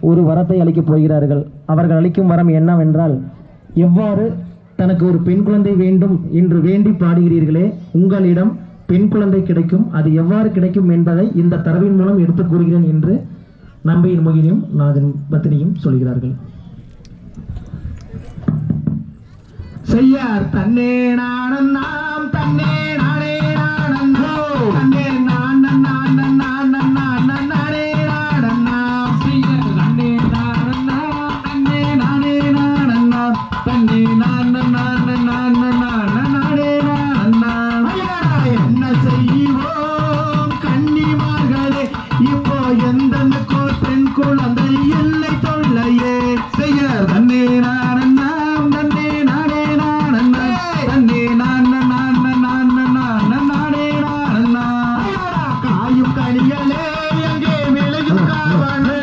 ஒரு வரத்தை அளிக்கப் போகிறார்கள். அவர்கள் அளிக்கும் வரம் என்னவென்றால் எவ்வாறு தனக்கு ஒரு பெண் குழந்தை வேண்டும் என்று வேண்டி பாடுகிறீர்களே உங்களிடம் பெண் குழந்தை கிடைக்கும். அது எவ்வாறு கிடைக்கும் என்பதை இந்த தரவின் மூலம் எடுத்துக் கூறுகிறேன் என்று நம்பியின் மொகினியும் நாதன் பத்தினியும் சொல்கிறார்கள். செய்யார் தன்னே நானந்தா அவனை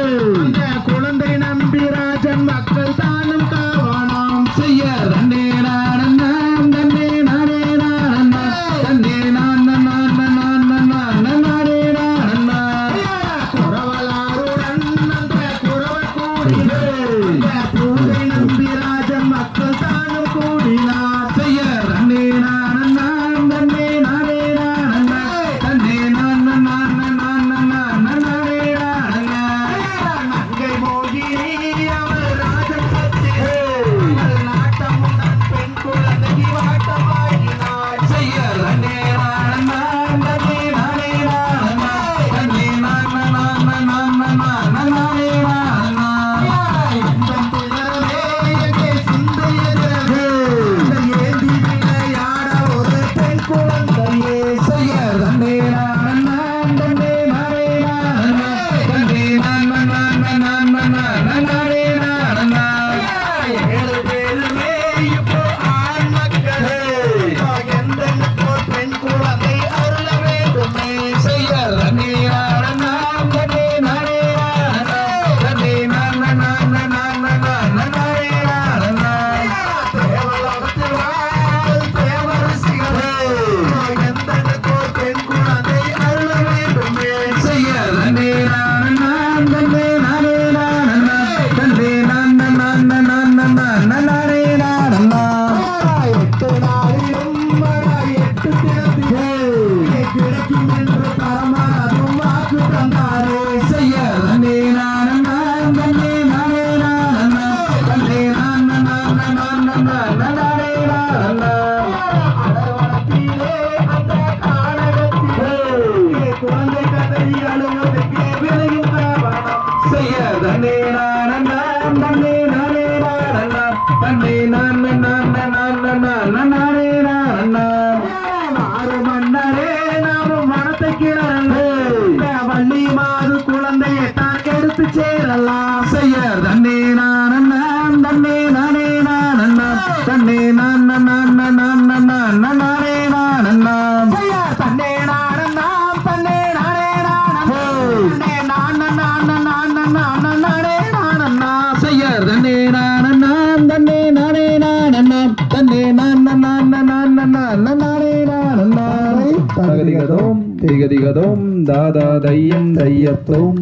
தேவானந்தா. अपने தகதிகதோம் திகதிகதோம் தாதா தையம் தையத்தோம்